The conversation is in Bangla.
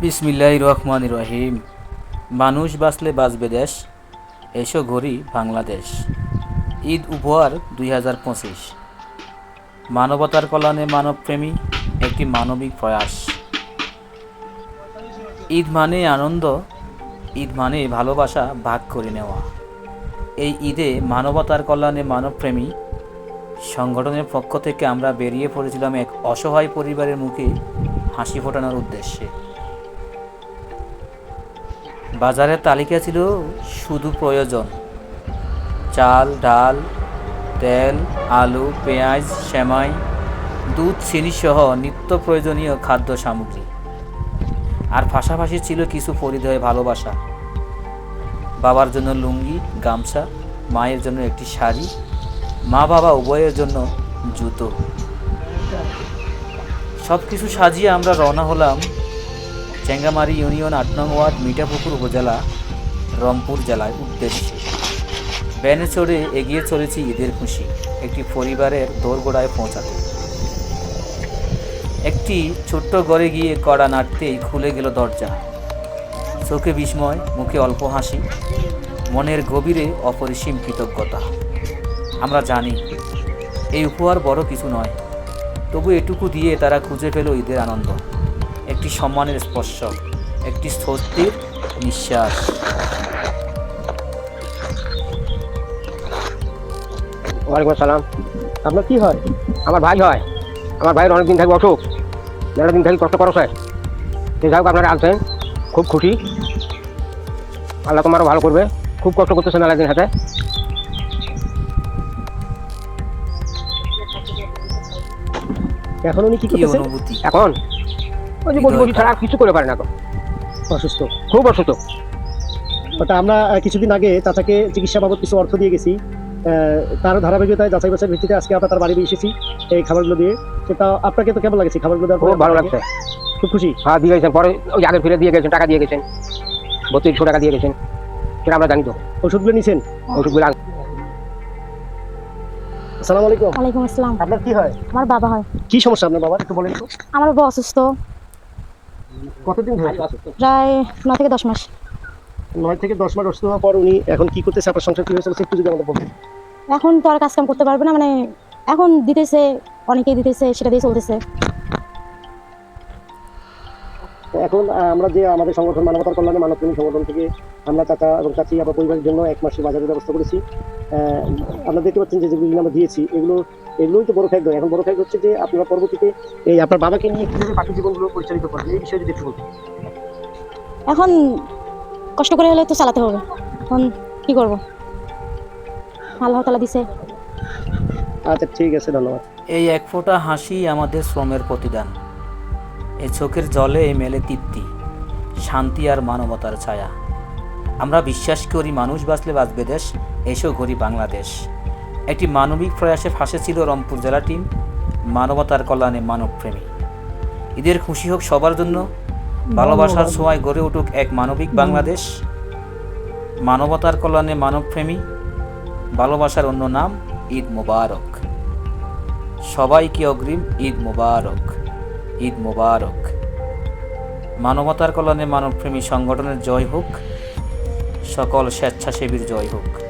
বিসমিল্লাহ রহমান রহিম। মানুষ বাঁচলে বাঁচবে দেশ, এসো ঘড়ি বাংলাদেশ। ঈদ উপহার দুই হাজার পঁচিশ। মানবতার কল্যাণে মানবপ্রেমী একটি মানবিক প্রয়াস। ঈদ মানে আনন্দ, ঈদ মানে ভালোবাসা ভাগ করে নেওয়া। এই ঈদে মানবতার কল্যাণে মানবপ্রেমী সংগঠনের পক্ষ থেকে আমরা বেরিয়ে পড়েছিলাম এক অসহায় পরিবারের মুখে হাসি ফোটানোর উদ্দেশ্যে। বাজারের তালিকা ছিল শুধু প্রয়োজন। চাল, ডাল, তেল, আলু, পেঁয়াজ, সেমাই, দুধ, চিনি সহ নিত্য প্রয়োজনীয় খাদ্য সামগ্রী। আর পাশাপাশি ছিল কিছু পরিধেয় ভালোবাসা। বাবার জন্য লুঙ্গি, গামছা, মায়ের জন্য একটি শাড়ি মা বাবা উভয়ের জন্য জুতো। সব কিছু সাজিয়ে আমরা রওনা হলাম চেঙ্গামারি ইউনিয়ন আট নং ওয়ার্ড, মিঠাপুকুর উপজেলা, রংপুর জেলার উদ্দেশ্যে। ব্যানে চড়ে এগিয়ে চলেছি ঈদের খুশি, একটি পরিবারের দোরগোড়ায় পৌঁছাতে। একটি ছোট্ট ঘরে গিয়ে কড়া নাড়তেই খুলে গেল দরজা। চোখে বিস্ময়, মুখে অল্প হাসি, মনের গভীরে অপরিসীম কৃতজ্ঞতা। আমরা জানি, এই উপহার বড় কিছু নয়, তবু এটুকু দিয়ে তারা খুঁজে পেল ঈদের আনন্দ। একটি সম্মানের স্পর্শ একটি স্বস্তির নিঃশ্বাস। ওয়ালাইকুম আসসালাম। আপনার কি হয়? আমার ভাই হয়। আমার ভাইয়ের অনেকদিন থাকবে অসুখ। মেলাদিন থাকি কষ্ট করো স্যার যাই হোক আপনারা আনছেন। খুব খুশি। আল্লাহ তোমারও ভালো করবে। খুব কষ্ট করতেছে মেলাদিন হাতে। এখন উনি কি করতেছেন? এখন? ওই যে বসে বসে ছাড়া আর কিছু করে পারে না তো অসুস্থ। খুব অসুস্থ। ওটা আমরা কিছুদিন আগে চাচাকে চিকিৎসা বাবদ কিছু অর্থ দিয়ে গেছি। তার ধারাবাহিকতায় যাচাই বাছাই ভিত্তিতে আজকে আমরা তার বাড়ি এসেছি এই খাবারগুলো দিয়ে। সেটা আপনাকে তো কেমন লাগছে খাবারগুলো দেওয়ার খুব ভালো লাগছে। খুব খুশি? হ্যাঁ দিয়ে গেছেন। পরে ওই আগের ফিরে দিয়ে গেছেন টাকা দিয়ে গেছেন। বত্রিশশো টাকা দিয়ে গেছেন। সেটা আমরা জানি তো। ওষুধগুলো নিছেন? ওষুধগুলো আন- আসসালামু আলাইকুম। ওয়ালাইকুম আসসালাম। আপনার কি হয়? আমার বাবা হয়। কি সমস্যা আপনার বাবা একটু বলেন তো। আমার বাবা অসুস্থ। কতদিন ধরে? প্রায় নয় থেকে দশ মাস। নয় থেকে দশ মাস অসুস্থ হওয়ার পর উনি এখন কি করতেছে? আপনার সংসার কি হয়েছে একটু যদি আমাদের বলতেন। এখন তো আর কাজ কাম করতে পারবে না মানে এখন দিতেছে অনেকেই দিতেছে সেটা দিয়ে চলতেছে। এখন আমরা যে আমাদের সংগঠন মানবতার কল্যাণে মানবপ্রেমী সংগঠন থেকে আমরা চাচা এবং চাচি আবার পরিবারের জন্য এক মাসের বাজারের ব্যবস্থা করেছি। আহ, আপনারা দেখতে পাচ্ছেন যে যেগুলো আমরা দিয়েছি এগুলো এগুলোই তো বড় ফ্যাক্ট এখন বড় ফ্যাক্ট হচ্ছে যে আপনারা পরবর্তীতে এই আপনার বাবাকে নিয়ে কীভাবে বাকি জীবনগুলো পরিচালিত করবেন এই বিষয়ে যদি একটু বলতেন। এখন কষ্ট করে হলে তো চালাতে হবে। এখন কি করব? আল্লাহ তালা দিছে। আচ্ছা ঠিক আছে ধন্যবাদ। এই এক ফোঁটা হাসি আমাদের শ্রমের প্রতিদান। এই চোখের জলে মেলে তৃপ্তি শান্তি আর মানবতার ছায়া। আমরা বিশ্বাস করি মানুষ বাঁচলে বাঁচবে দেশ এসো ঘড়ি বাংলাদেশ। একটি মানবিক প্রয়াসে ফাঁসে ছিল রংপুর জেলা টিম, মানবতার কল্যাণে মানবপ্রেমী। ঈদের খুশি হোক সবার জন্য, ভালোবাসার ছোঁয়ায় গড়ে উঠুক এক মানবিক বাংলাদেশ, মানবতার কল্যাণে মানবপ্রেমী, ভালোবাসার অন্য নাম ঈদ মোবারক। সবাইকে অগ্রিম ঈদ মোবারক ঈদ মোবারক। মানবতার কল্যাণে মানবপ্রেমী সংগঠনের জয় হোক, সকল স্বেচ্ছাসেবীর জয় হোক।